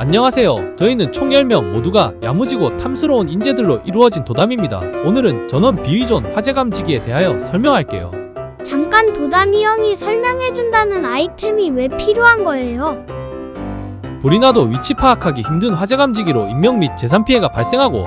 안녕하세요. 저희는 총 10명 모두가 야무지고 탐스러운 인재들로 이루어진 도담입니다. 오늘은 전원 비의존 화재 감지기에 대하여 설명할게요. 잠깐 도담이 형이 설명해준다는 아이템이 왜 필요한 거예요? 불이 나도 위치 파악하기 힘든 화재 감지기로 인명 및 재산 피해가 발생하고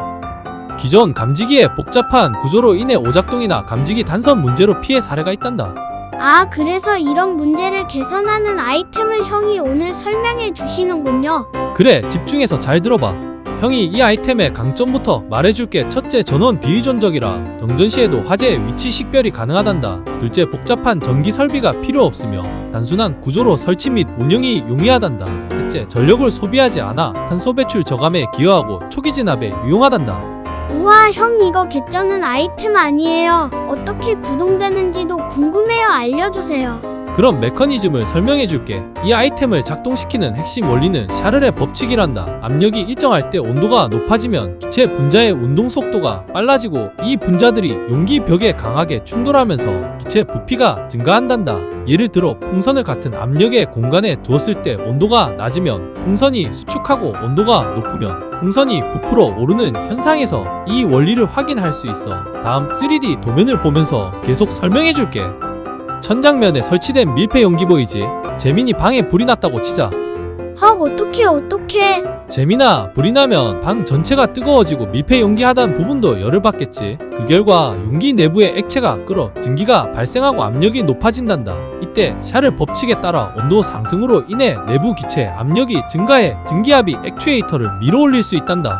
기존 감지기의 복잡한 구조로 인해 오작동이나 감지기 단선 문제로 피해 사례가 있단다. 아, 그래서 이런 문제를 개선하는 아이템을 형이 오늘 설명해 주시는군요. 그래 집중해서 잘 들어봐. 형이 이 아이템의 강점부터 말해줄게. 첫째 전원 비의존적이라. 정전 시에도 화재의 위치 식별이 가능하단다. 둘째 복잡한 전기 설비가 필요 없으며 단순한 구조로 설치 및 운영이 용이하단다. 셋째 전력을 소비하지 않아 탄소 배출 저감에 기여하고 초기 진압에 유용하단다. 우와, 형 이거 개쩌는 아이템 아니에요. 어떻게 구동되는지도 궁금해요. 알려주세요. 그럼 메커니즘을 설명해 줄게. 이 아이템을 작동시키는 핵심 원리는 샤를의 법칙이란다. 압력이 일정할 때 온도가 높아지면 기체 분자의 운동 속도가 빨라지고 이 분자들이 용기 벽에 강하게 충돌하면서 기체 부피가 증가한단다. 예를 들어 풍선을 같은 압력의 공간에 두었을 때 온도가 낮으면 풍선이 수축하고 온도가 높으면 풍선이 부풀어 오르는 현상에서 이 원리를 확인할 수 있어. 다음 3D 도면을 보면서 계속 설명해 줄게. 천장면에 설치된 밀폐 용기 보이지? 재민이 방에 불이 났다고 치자. 헉, 어떡해, 어떡해. 재민아, 불이 나면 방 전체가 뜨거워지고 밀폐 용기 하단 부분도 열을 받겠지. 그 결과 용기 내부의 액체가 끓어 증기가 발생하고 압력이 높아진단다. 이때 샤를 법칙에 따라 온도 상승으로 인해 내부 기체 압력이 증가해 증기압이 액추에이터를 밀어올릴 수 있단다.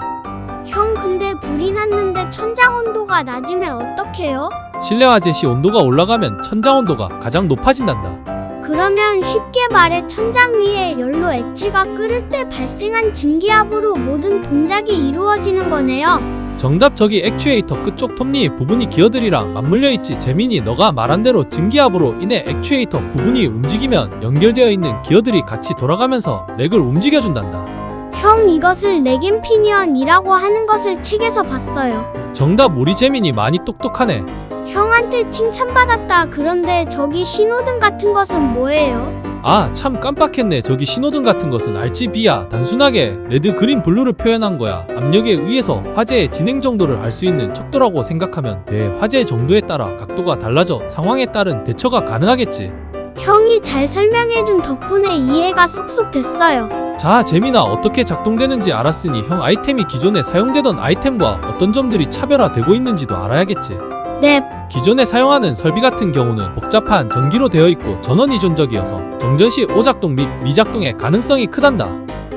형, 근데 불이 났는데 천장 온도가 낮으면 어떡해요? 실내 화재 시 온도가 올라가면 천장 온도가 가장 높아진단다. 그러면 쉽게 말해 천장 위에 연료 액체가 끓을 때 발생한 증기압으로 모든 동작이 이루어지는 거네요. 정답 저기 액추에이터 끝쪽 톱니 부분이 기어들이랑 맞물려 있지 재민이 너가 말한 대로 증기압으로 인해 액추에이터 부분이 움직이면 연결되어 있는 기어들이 같이 돌아가면서 렉을 움직여준단다. 형 이것을 레겐피니언이라고 하는 것을 책에서 봤어요. 정답 우리 재민이 많이 똑똑하네. 형한테 칭찬받았다. 그런데 저기 신호등 같은 것은 뭐예요? 아 참 깜빡했네 저기 신호등 같은 것은 RGB야 단순하게 레드 그린 블루를 표현한 거야 압력에 의해서 화재의 진행 정도를 알 수 있는 척도라고 생각하면 돼 화재 정도에 따라 각도가 달라져 상황에 따른 대처가 가능하겠지 형이 잘 설명해준 덕분에 이해가 쏙쏙 됐어요. 자, 재민아 어떻게 작동되는지 알았으니 형 아이템이 기존에 사용되던 아이템과 어떤 점들이 차별화되고 있는지도 알아야겠지. 네, 기존에 사용하는 설비 같은 경우는 복잡한 전기로 되어 있고 전원 이존적이어서 정전 시 오작동 및 미작동의 가능성이 크단다.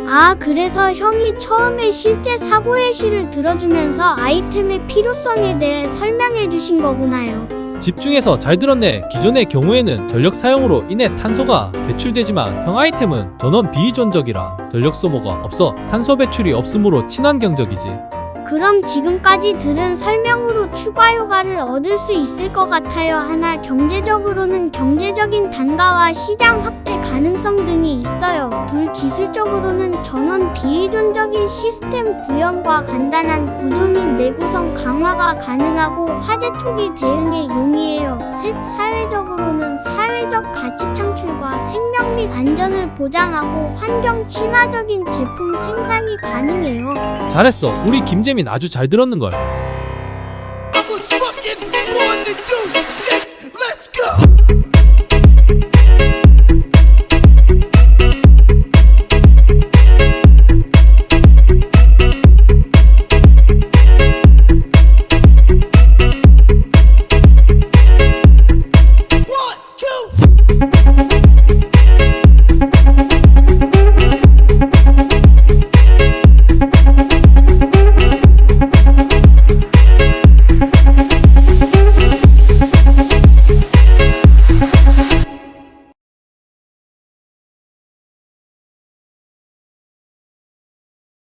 아, 그래서 형이 처음에 실제 사고의 시를 들어주면서 아이템의 필요성에 대해 설명해 주신 거구나요. 집중해서 잘 들었네. 기존의 경우에는 전력 사용으로 인해 탄소가 배출되지만 형 아이템은 전원 비이존적이라 전력 소모가 없어 탄소 배출이 없으므로 친환경적이지. 그럼 지금까지 들은 설명으로 추가 효과를 얻을 수 있을 것 같아요. 하나, 경제적으로는 경제적인 단가와 시장 확대 가능성 등이 있어요. 둘, 기술적으로는 전원 비의존적인 시스템 구현과 간단한 구조 및 내구성 강화가 가능하고 화재 초기 대응에 용이해요. 셋, 사회적으로는 사회적 가치 창출과 생명 및 안전을 보장하고 환경 친화적인 제품 생산이 가능해요. 잘했어. 우리 김재민 아주 잘 들었는걸. Let's let's go!